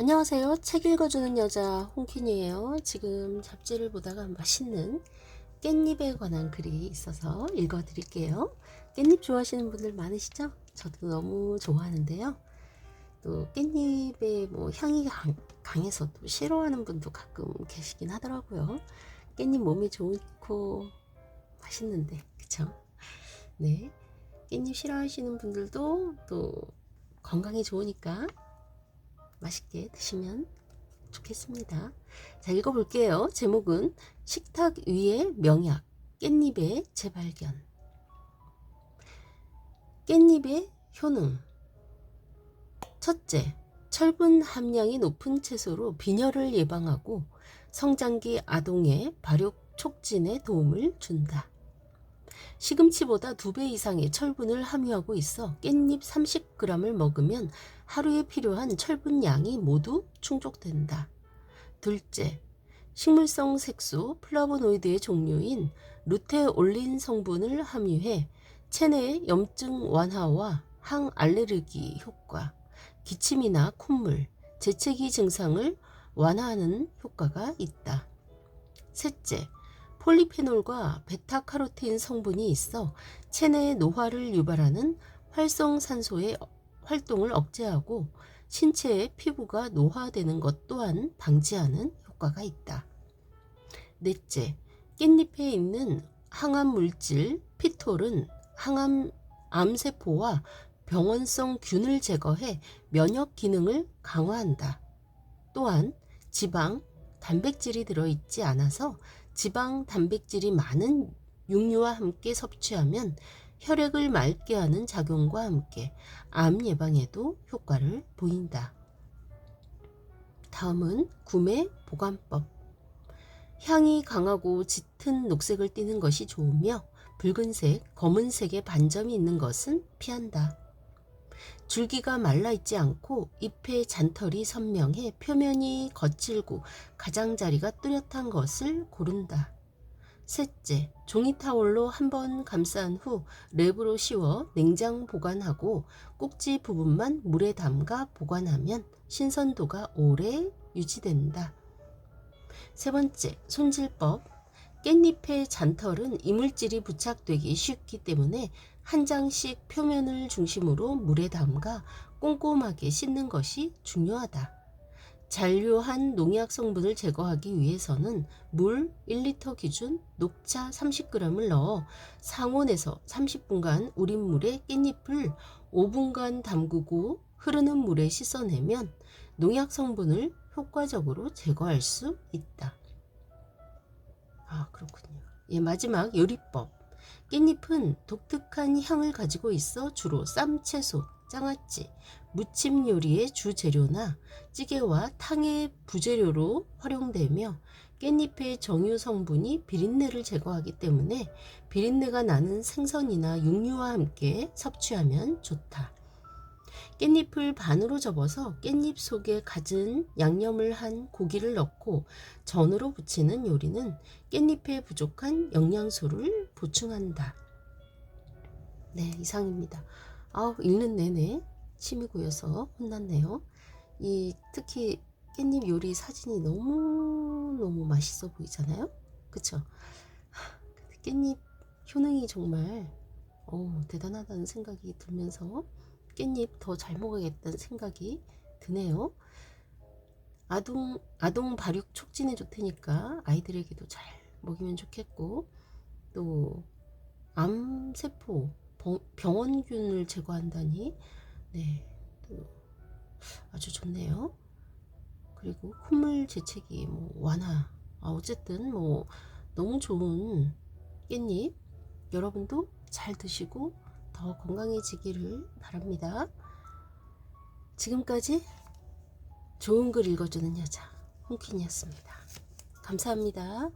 안녕하세요. 책 읽어주는 여자 홍퀸이에요. 지금 잡지를 보다가 맛있는 깻잎에 관한 글이 있어서 읽어드릴게요. 깻잎 좋아하시는 분들 많으시죠? 저도 너무 좋아하는데요. 또 깻잎의 뭐 향이 강, 강해서 또 싫어하는 분도 가끔 계시긴 하더라고요. 깻잎 몸에 좋고 맛있는데, 그쵸? 네. 깻잎 싫어하시는 분들도 또 건강에 좋으니까 맛있게 드시면 좋겠습니다. 자, 읽어볼게요. 제목은 식탁 위의 명약, 깻잎의 재발견. 깻잎의 효능. 첫째, 철분 함량이 높은 채소로 빈혈을 예방하고 성장기 아동의 발육 촉진에 도움을 준다. 시금치보다 두 배 이상의 철분을 함유하고 있어 깻잎 30g을 먹으면 하루에 필요한 철분 양이 모두 충족된다. 둘째, 식물성 색소 플라보노이드의 종류인 루테올린 성분을 함유해 체내 염증 완화와 항알레르기 효과, 기침이나 콧물, 재채기 증상을 완화하는 효과가 있다. 셋째, 폴리페놀과 베타카로틴 성분이 있어 체내의 노화를 유발하는 활성산소의 활동을 억제하고 신체의 피부가 노화되는 것 또한 방지하는 효과가 있다. 넷째, 깻잎에 있는 항암 물질 피톨은 항암 암세포와 병원성 균을 제거해 면역 기능을 강화한다. 또한 지방, 단백질이 들어있지 않아서 지방, 단백질이 많은 육류와 함께 섭취하면 혈액을 맑게 하는 작용과 함께 암 예방에도 효과를 보인다. 다음은 구매 보관법. 향이 강하고 짙은 녹색을 띠는 것이 좋으며 붉은색, 검은색의 반점이 있는 것은 피한다. 줄기가 말라있지 않고 잎의 잔털이 선명해 표면이 거칠고 가장자리가 뚜렷한 것을 고른다. 셋째, 종이 타올로 한 번 감싼 후 랩으로 씌워 냉장 보관하고 꼭지 부분만 물에 담가 보관하면 신선도가 오래 유지된다. 세 번째, 손질법. 깻잎의 잔털은 이물질이 부착되기 쉽기 때문에 한 장씩 표면을 중심으로 물에 담가 꼼꼼하게 씻는 것이 중요하다. 잔류한 농약 성분을 제거하기 위해서는 물 1리터 기준 녹차 30g을 넣어 상온에서 30분간 우린 물에 깻잎을 5분간 담그고 흐르는 물에 씻어내면 농약 성분을 효과적으로 제거할 수 있다. 아, 그렇군요. 예, 마지막 요리법. 깻잎은 독특한 향을 가지고 있어 주로 쌈채소, 장아찌, 무침 요리의 주재료나 찌개와 탕의 부재료로 활용되며 깻잎의 정유 성분이 비린내를 제거하기 때문에 비린내가 나는 생선이나 육류와 함께 섭취하면 좋다. 깻잎을 반으로 접어서 깻잎 속에 갖은 양념을 한 고기를 넣고 전으로 부치는 요리는 깻잎에 부족한 영양소를 보충한다. 네, 이상입니다. 아우, 읽는 내내 침이 고여서 혼났네요. 이 특히 깻잎 요리 사진이 너무너무 맛있어 보이잖아요? 그쵸? 하, 깻잎 효능이 정말 어, 대단하다는 생각이 들면서 깻잎 더 잘 먹어야겠다는 생각이 드네요. 아동, 아동 발육 촉진에 좋다니까 아이들에게도 잘 먹이면 좋겠고, 또, 암세포, 병원균을 제거한다니, 네, 또 아주 좋네요. 그리고 콧물 재채기, 뭐, 완화. 아, 어쨌든 뭐, 너무 좋은 깻잎. 여러분도 잘 드시고, 더 건강해지기를 바랍니다. 지금까지 좋은 글 읽어주는 여자 홍킨이었습니다. 감사합니다.